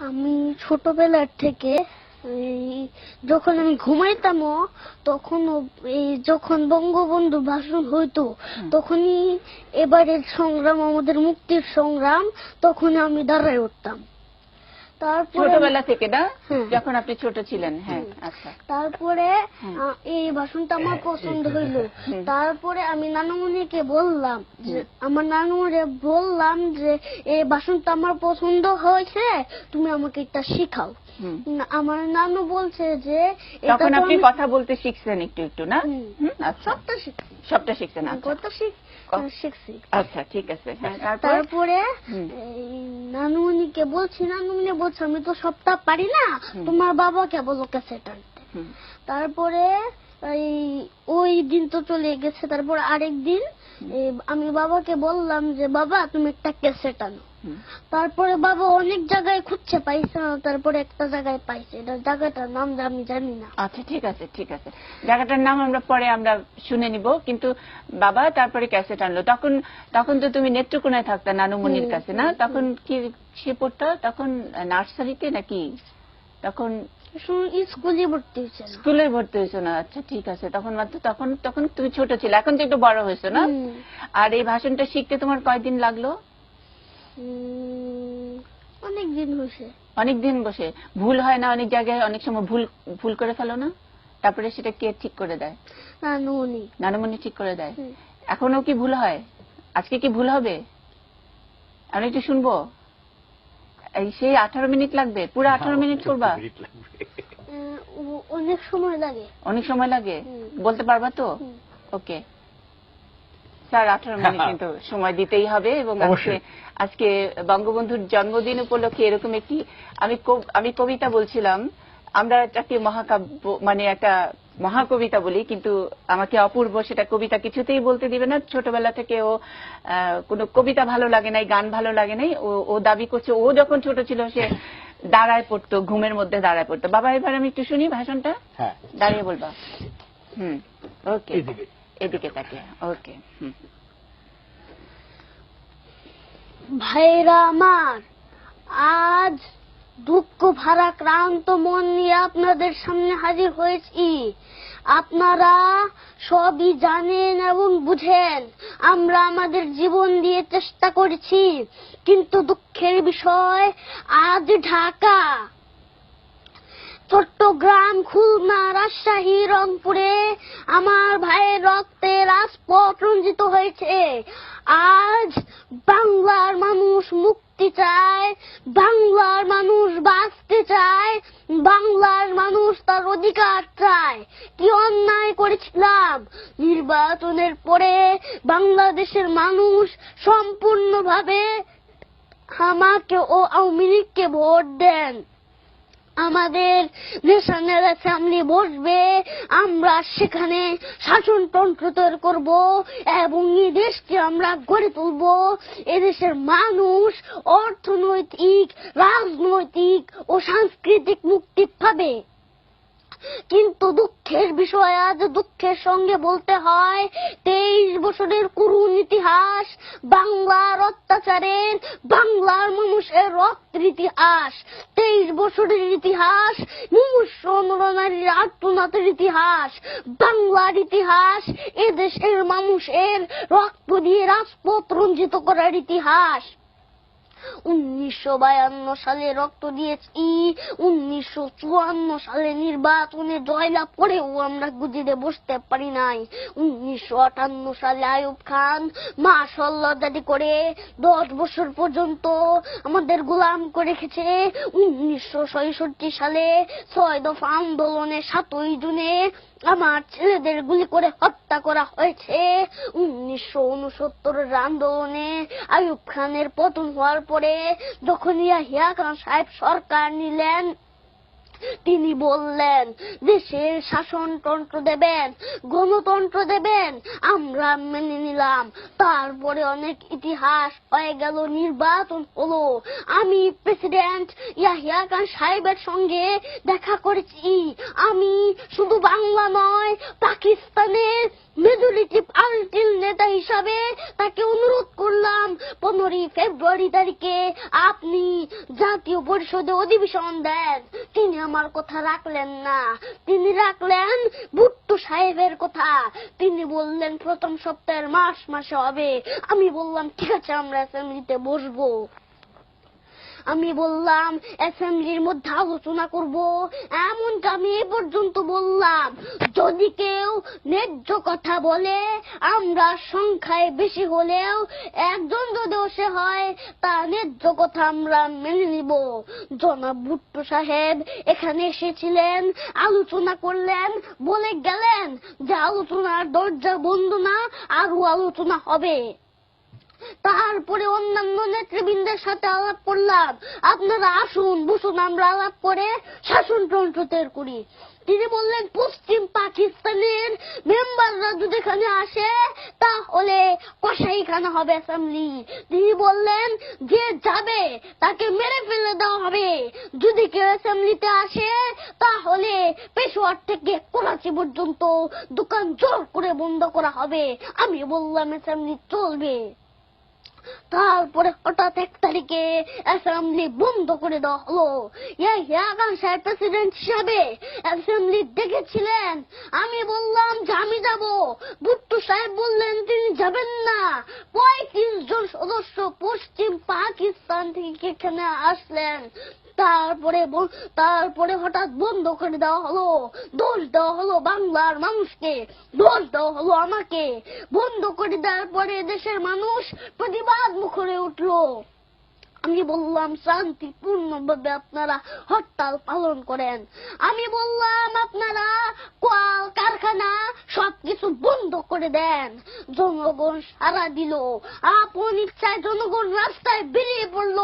আমি ছোটবেলার থেকে এই যখন আমি ঘুমাইতামও তখন এই যখন বঙ্গবন্ধু ভাষণ হইতো তখনই এবারের সংগ্রাম আমাদের মুক্তির সংগ্রাম তখন আমি দাঁড়ায় উঠতাম। ছোটবেলা থেকে না? যখন আপনি ছোট ছিলেন হ্যাঁ আচ্ছা। তারপরে এই ভাষণটা আমার পছন্দ হইল। তারপরে আমি নানুমণিকে বললাম আমার নানুমণি বললাম যে এই ভাষণটা আমার পছন্দ হয়েছে তুমি আমাকে এটা শিখাও। আমার নানু বলছে যে তখন আপনি কথা বলতে শিখছেন একটু একটু না? আচ্ছা। সবটা শিখছি। সবটা শিখছেন আচ্ছা। আচ্ছা ঠিক আছে। হ্যাঁ তারপরে। নানুমণিকে বলছি নানুমণি বলছে আমি তো সবটা পারি না। তোমার বাবাকে বলো আনতে হুম, তারপরে ওই দিন তো চলে গেছে। তারপর আরেক দিন আমি বাবাকে বললাম যে বাবা তুমি একটা ক্যাসেট আনো। হুম। তারপরে বাবা অনেক জায়গায় খুঁজছে পাইছে না তারপরে একটা জায়গায় পাইছে। জায়গাটার নাম আমি জানি না। আচ্ছা ঠিক আছে ঠিক আছে। জায়গাটার নাম আমরা পরে আমরা শুনে নিব কিন্তু বাবা তারপরে ক্যাসেট আনলো। তখন তখন তো তুমি নেত্রকোনায় থাকতা নানুমণির হুম, কাছে না? তখন কি সে পড়তো? তখন নার্সারিতে নাকি? তখন স্কুলে ভর্তি হয়েছে স্কুলে ভর্তি হয়েছো না? আচ্ছা ঠিক আছে। তখন মাত্র তখন তখন তুমি ছোট ছিলে এখন তো একটু বড় হয়েছো না? আর এই ভাষণটা শিখতে তোমার কয়দিন লাগল? উম, অনেক দিন হয়েছে। অনেক দিন বসে। ভুল হয় না অনেক জায়গায় অনেক সময় ভুল ভুল করে ফেলো না? তারপরে সেটা কে ঠিক করে দেয়? নানুমণি। নানুমণি ঠিক করে দেয়? এখনও কি ভুল হয়? আজকে কি ভুল হবে? আমি একটু শুনব। এই সেই আঠারো মিনিট লাগবে পুরো আঠারো মিনিট করবা? অনেক সময় লাগে। অনেক সময় লাগে? বলতে পারবা তো? ওকে। স্যার আঠারো মিনিট কিন্তু সময় দিতেই হবে এবং আজকে আজকে বঙ্গবন্ধুর জন্মদিন উপলক্ষে এরকম একটি আমি আমি কবিতা বলছিলাম আমরা এটাকে মহাকাব্য মানে একটা মহাকবিতা বলি কিন্তু আমাকে অপূর্ব সেটা কবিতা কিছুতেই বলতে দিবে না। ছোটবেলা থেকে ও কোনো কবিতা ভালো লাগে নাই গান ভালো লাগে নাই ও দাবি করছে ও যখন ছোট ছিল সে দাঁড়ায় পড়তো ঘুমের মধ্যে দাঁড়ায় পড়তো। বাবা এবার আমি একটু শুনি ভাষণটা? হ্যাঁ। দাঁড়িয়ে বলবা। হুম ওকে। এদিকে তাকে, ওকে ভাইরা আমার, আজ দুঃখ ভারা ক্রান্ত মন নিয়ে আপনাদের সামনে হাজির হয়েছি। আপনারা সবই জানেন এবং বুঝেন, আমরা আমাদের জীবন দিয়ে চেষ্টা করেছি, কিন্তু দুঃখের বিষয় আজ ঢাকা। চট্টগ্রাম, খুলনা, রাজশাহী, রংপুরে আমার ভাইয়ের রক্তে রাজপথ রঞ্জিত হয়েছে। আজ বাংলার মানুষ মুক্তি চায়, বাংলার মানুষ বাঁচতে চায়, বাংলার মানুষ তার অধিকার চায়। কি অন্যায় করেছিলাম? নির্বাচনের পরে বাংলাদেশের মানুষ সম্পূর্ণভাবে আমাকে ও আওয়ামী লীগকে ভোট দেন। আমাদের ন্যাশনাল অ্যাসেম্বলি বসবে, আমরা সেখানে শাসনতন্ত্র তৈরি করব এবং এই দেশকে আমরা গড়ে তুলব। এদেশের মানুষ অর্থনৈতিক, রাজনৈতিক ও সাংস্কৃতিক মুক্তি পাবে কিন্তু দুঃখের বিষয় আজ দুঃখের সঙ্গে বলতে হয়, তেইশ বছরের করুণ ইতিহাস, বাংলার অত্যাচারের বাংলার মানুষের রক্তের ইতিহাস। তেইশ বছরের ইতিহাস, মুমূর্ষ নরনারীর আত্মনাথের ইতিহাস। বাংলার ইতিহাস এদেশের মানুষের রক্ত দিয়ে রাজপথ রঞ্জিত করার ইতিহাস। উনিশশো বায়ান্ন সালে রক্ত দিয়েছি, উনিশশো চুয়ান্ন সালে নির্বাচনে জয়লাভ করেও আমরা গুজিরে বসতে পারি নাই। উনিশশো আটান্ন সালে আয়ুব খান মাশাল্লাহ দাদি করে দশ বছর পর্যন্ত আমাদের গোলাম করে রেখেছে। উনিশশো সালে ছয় দফা আন্দোলনে সাতই জুনে আমার ছেলেদের গুলি করে হত্যা করা হয়েছে। উনিশশো উনসত্তরের আন্দোলনে আয়ুব খানের পতন হওয়ার পরে যখন ইয়াহিয়া খান সাহেব সরকার নিলেন তিনি বললেন, দেশের শাসনতন্ত্র দেবেন, গণতন্ত্র দেবেন, আমরা মেনে নিলাম। তারপরে অনেক ইতিহাস হয়ে গেল, নির্বাচন হলো। আমি প্রেসিডেন্ট ইয়াহিয়া খান সাহেবের সঙ্গে দেখা করেছি। আমি শুধু বাংলা নয়, পাকিস্তানের মেজরিটি পার্টির নেতা হিসাবে তাকে অনুরোধ করলাম, পনেরোই ফেব্রুয়ারি তারিখে আপনি জাতীয় পরিষদে অধিবেশন দেন। তিনি আমার কথা রাখলেন না। তিনি রাখলেন ভুট্টু সাহেবের কথা। তিনি বললেন, প্রথম সপ্তাহের মাস মাসে হবে। আমি বললাম, ঠিক আছে, আমরা অ্যাসেম্বলিতে বসবো। আমি বললাম, অ্যাসেম্বলির মধ্যে আলোচনা করব। এমনটা আমি এ পর্যন্ত বললাম। যদি কেউ ন্যায্য কথা বলে, আমরা সংখ্যায় বেশি হলেও একজন যদি সে হয়, তার ন্যায্য কথা আমরা মেনে নিব। জনাব ভুট্টো সাহেব এখানে এসেছিলেন, আলোচনা করলেন, বলে গেলেন যে আলোচনার দরজা বন্ধ না আরও আলোচনা হবে। তারপরে অন্যান্য নেতৃবৃন্দের সাথে আলাপ করলাম। আপনারা আসুন, বসুন, আমরা আলাপ করে শাসনতন্ত্র তৈরি করি। তিনি বললেন, পশ্চিম পাকিস্তানের মেম্বাররা যদি এখানে আসে, তাহলে কসাইখানা হবে অ্যাসেম্বলি। তিনি বললেন, যে যাবে, তাকে মেরে ফেলে দেওয়া হবে। যদি কেউ অ্যাসেম্বলিতে আসে, তাহলে পেশোয়ার থেকে করাচি পর্যন্ত দোকান জোর করে বন্ধ করা হবে। আমি বললাম, অ্যাসেম্বলি চলবে। তারপরে হঠাৎ এক তারিখে অ্যাসেম্বলি বন্ধ করে দেওয়া হলো। ইয়াহিয়া সাহেব প্রেসিডেন্ট হিসাবে অ্যাসেম্বলি ডেকেছিলেন। আমি বললাম যে আমি যাব। বুট্টু সাহেব বললেন, তিনি যাবেন না। পঁয়ত্রিশ জন সদস্য পশ্চিম পাকিস্তান থেকে এখানে আসলেন। তারপরে তারপরে হঠাৎ বন্ধ করে দেওয়া হলো, দোষ দেওয়া হলো বাংলার মানুষকে, দোষ দেওয়া হলো আমাকে। বন্ধ করে দেওয়ার পরে দেশের মানুষ প্রতিবাদ মুখরে উঠল। আমি বললাম শান্তিপূর্ণ ভাবে আপনারা হরতাল পালন করেন। আমি বললাম, আপনারা কল কারখানা সবকিছু বন্ধ করে দেন। জনগণ সারা দিল। আপন ইচ্ছায় জনগণ রাস্তায় বেরিয়ে পড়ল।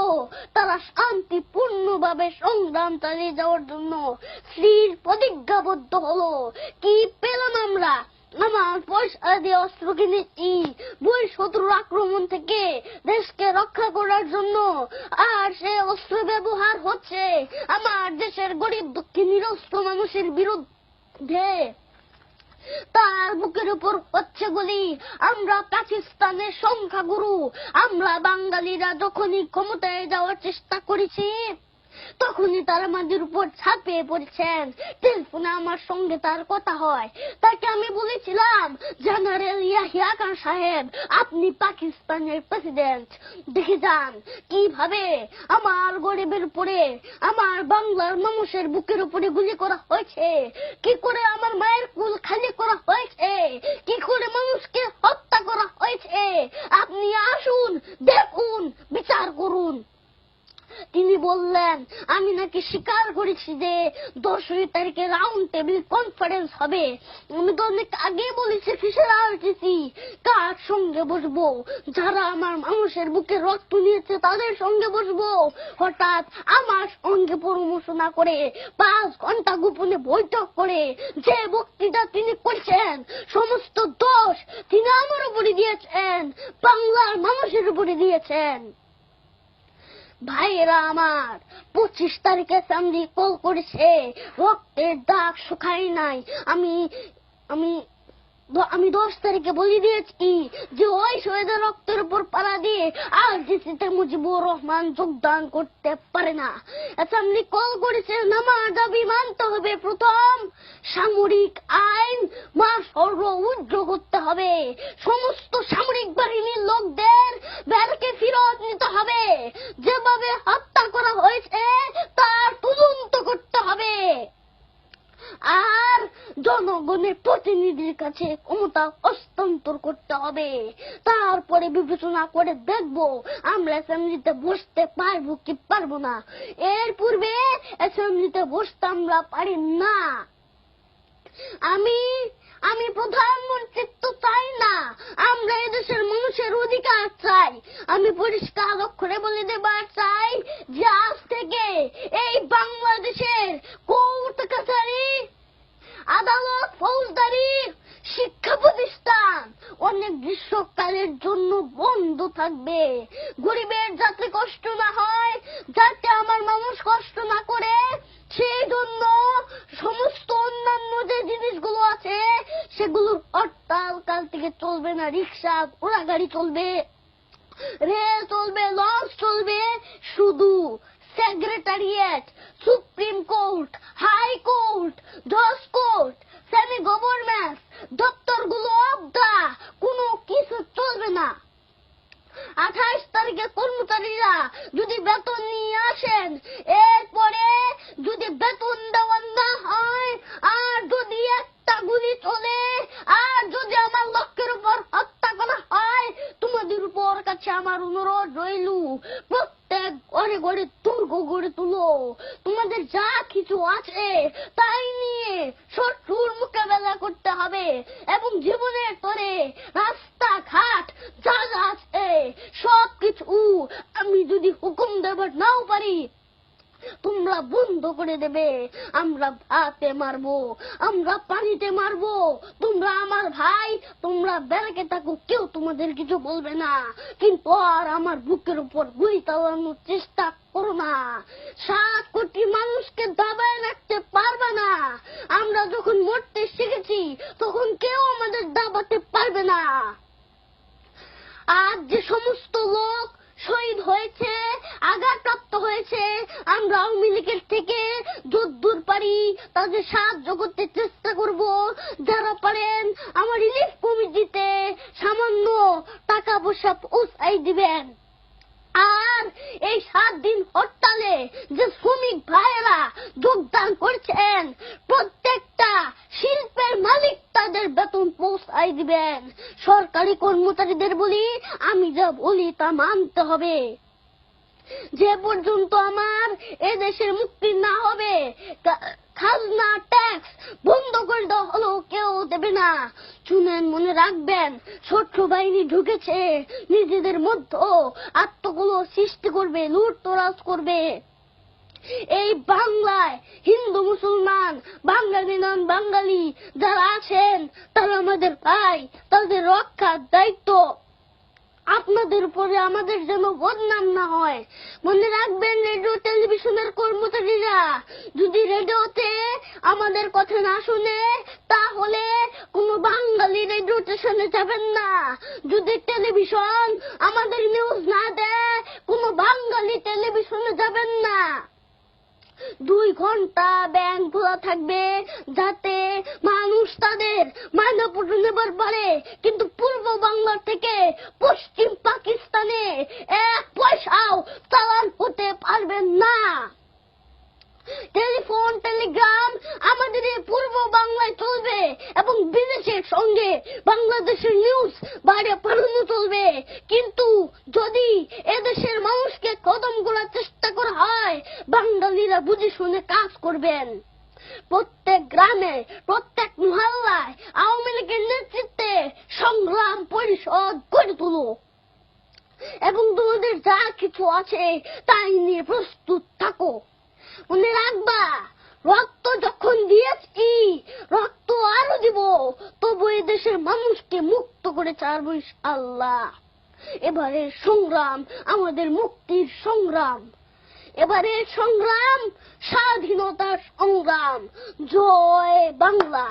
তারা শান্তিপূর্ণ ভাবে সংগ্রাম চালিয়ে যাওয়ার জন্য স্ত্রীর প্রতিজ্ঞাবদ্ধ হলো। কি পেলাম আমরা? আমার পয়সা দিয়ে অস্ত্র কিনেছি। বই শত্রুর আক্রমণ থেকে দেশকে রক্ষা করার জন্য। আর সে অস্ত্র ব্যবহার হচ্ছে। আমার দেশের গরিব দুঃখী নিরস্ত্র মানুষের বিরুদ্ধে তার বুকের উপর হচ্ছে গুলি। আমরা পাকিস্তানের সংখ্যাগুরু। আমরা বাঙালিরা যখনই ক্ষমতায় যাওয়ার চেষ্টা করেছি তখনই তার আমাদের উপর ছাপিয়ে পড়েছেন। টেলিফোনে আমার সঙ্গে তার কথা হয়। তাকে আমি বলেছিলাম, জেনারেল ইয়াহিয়া খান সাহেব, আপনি পাকিস্তানের প্রেসিডেন্ট দেখে যান কীভাবে আমার গরিবের উপরে, আমার বাংলার মানুষের বুকের উপরে গুলি করা হয়েছে। কি করে আমার মায়ের কুল খালি করা হয়েছে? কি করে মানুষকে হত্যা করা হয়েছে? আপনি আসুন, দেখুন, বিচার করুন। তিনি বললেন, আমি নাকি স্বীকার করেছি যে দশই তারিখে রাউন্ড টেবিল কনফারেন্স হবে। আমি তো অনেক আগে বলেছি কিসের আরটিসি কার সঙ্গে বসবো? যারা আমার মানুষের বুকে রক্ত নিয়েছে, তাদের সঙ্গে বসবো। হঠাৎ আমার সঙ্গে পরামর্শ না করে পাঁচ ঘণ্টা গোপনে বৈঠক করে যে বক্তৃতা তিনি করছেন, সমস্ত দোষ তিনি আমার উপরে দিয়েছেন, বাংলার মানুষের উপরে দিয়েছেন। ভাইয়েরা আমার, পঁচিশ তারিখে সামনে কল করেছে, রক্তের দাগ শুকাই নাই। আমি আমি আমি দশ তারিখে বলে দিয়েছি যে ওই শহীদের রক্তের উপর পাড়া দিয়ে আর জিসিতে মুজিবুর রহমান যোগদান করতে পারে না। অ্যাসেম্বলি কল করেছে আমার দাবি মানতে হবে প্রথম। সামরিক আইন মা সর্ব উদ্যোগ করতে হবে। সমস্ত সামরিক বাহিনীর লোকদের ব্যারকে ফেরত যেভাবে হত্যা করা হয়েছে, তার তদন্ত করতে হবে। আর জনগণের প্রতিনিধির কাছে ক্ষমতা হস্তান্তর করতে হবে। তারপরে বিবেচনা করে দেখব আমরা অ্যাসেম্বলিতে বসতে পারব কি পারব না। এর পূর্বে অ্যাসেম্বলিতে বসতে আমরা পারি না। আমি আমি প্রধানমন্ত্রিত্ব চাই না আমরা এদেশের মানুষের অধিকার চাই আমি পরিষ্কার অক্ষরে বলে দেবার চাই যে আজ থেকে এই বাংলাদেশের কোন থাকবে গরিবের যাতে কষ্ট না হয় যাতে আমার মানুষ কষ্ট না করে সেই জন্য সমস্ত অন্যান্য যে জিনিসগুলো আছে সেগুলোর হরতাল কাল থেকে চলবে না। রিক্সা, ঘোড়া, গাড়ি চলবে। রেল চলবে, লঞ্চ চলবে। শুধু secretariat, Supreme Court, High Court, জজ কোর্ট, সেমি গভর্নমেন্ট, দপ্তরগুলো অবদা। কোনো কিছু চলবে না। আঠাইশ তারিখে কর্মচারীরা যদি বেতন নিয়ে আসেন, এরপরে যদি বেতন দেওয়া না হয় আর যদি একটা গুলি চলে আর যদি আমার লক্ষ্যের উপর হত্যা করা হয় তোমাদের উপর কাছে আমার অনুরোধ রইল প্রত্যেক ঘরে ঘরে দুর্গ গড়ে তুলো তোমাদের যা কিছু আছে তাই নিয়ে শত্রুর মোকাবেলা করতে হবে এবং জীবনের তরে রাস্তাঘাট যা যা আছে সব কিছু আমি যদি হুকুম দেবার নাও পারি তোমরা বন্ধ করে দেবে। আমরা ভাতে মারবো, আমরা পানিতে মারবো। তোমরা আমার ভাই, তোমরা বেড়াকে থাকো, কেউ তোমাদের কিছু বলবে না। কিন্তু আর আমার বুকের উপর গুলি চালানোর চেষ্টা করো না। সাত কোটি মানুষকে দাবায় রাখতে পারবে না। আমরা যখন মরতে শিখেছি, তখন কেউ আমাদের দাবাতে পারবে না। আজ যে সমস্ত লোক শহীদ হয়েছে, আঘাতপ্রাপ্ত হয়েছে। আমরা আওয়ামী লীগের থেকে যদ্দূর পারি, তাদের সাহায্য করতে চেষ্টা করব। যারা পারেন, আমার রিলিফ কমিটিতে সামান্য টাকা পয়সা পৌঁছাই দিবেন। আর এই সাত দিন হরতালে যে শ্রমিক ভাইয়েরা যোগদান করছেন, প্রত্যেকটা শিল্পের মালিক তাদের বেতন পৌঁছাই দিবেন। সরকারি কর্মচারীদের বলি আমি যা বলি তা মানতে হবে। যে পর্যন্ত আমার এ দেশের মুক্তি না হবে খাজনা ট্যাক্স বন্ধ করে দেওয়া হলো কেউ দেবে না। শুনেন, মনে রাখবেন, শত্রু বাহিনী ঢুকেছে, নিজেদের মধ্যে আত্মগুলো সৃষ্টি করবে লুট তোরাজ করবে। এই বাংলায় হিন্দু, মুসলমান, বাঙালি নন বাঙালি যারা আছেন, তারা আমাদের ভাই, তাদের রক্ষার দায়িত্ব। আপনাদের উপরে আমাদের যেন বদনাম না হয়। মনে রাখবেন রেডিও, টেলিভিশনের কর্মচারীরা, যদি রেডিওতে আমাদের কথা না শুনে, তাহলে কোনো বাঙালি রেডিও স্টেশনে যাবেন না। যদি টেলিভিশন আমাদের নিউজ না দেয়, কোনো বাঙালি টেলিভিশনে যাবেন না। দুই ঘণ্টা ব্যাংক খোলা থাকবে যাতে মানুষ তাদের মানব নেবার পারে। কিন্তু পূর্ব বাংলা থেকে পশ্চিম পাকিস্তানে এক পয়সাও চালান হতে পারবেন না। টেলিফোন টেলিগ্রাম আমাদের এই পূর্ব বাংলায় চলবে এবং বিদেশের সঙ্গে বাংলাদেশের নিউজ বাইরে পাঠানো চলবে। কিন্তু যদি এদেশের মানুষকে কদম করার চেষ্টা করা হয়, বাঙালিরা বুঝে শুনে কাজ করবেন। প্রত্যেক গ্রামে, প্রত্যেক মহল্লায় আওয়ামী লীগের নেতৃত্বে সংগ্রাম পরিষদ গড়ে তুলো এবং তোমাদের যা কিছু আছে, তাই নিয়ে প্রস্তুত থাকো। মনে রাখবা রক্ত যখন দিয়েছি। রক্ত আরও দিব। তবু দেশের মানুষকে মুক্ত করে ছাড়বো আল্লাহ এবারে সংগ্রাম, আমাদের মুক্তির সংগ্রাম। এবারে সংগ্রাম, স্বাধীনতার সংগ্রাম। জয় বাংলা।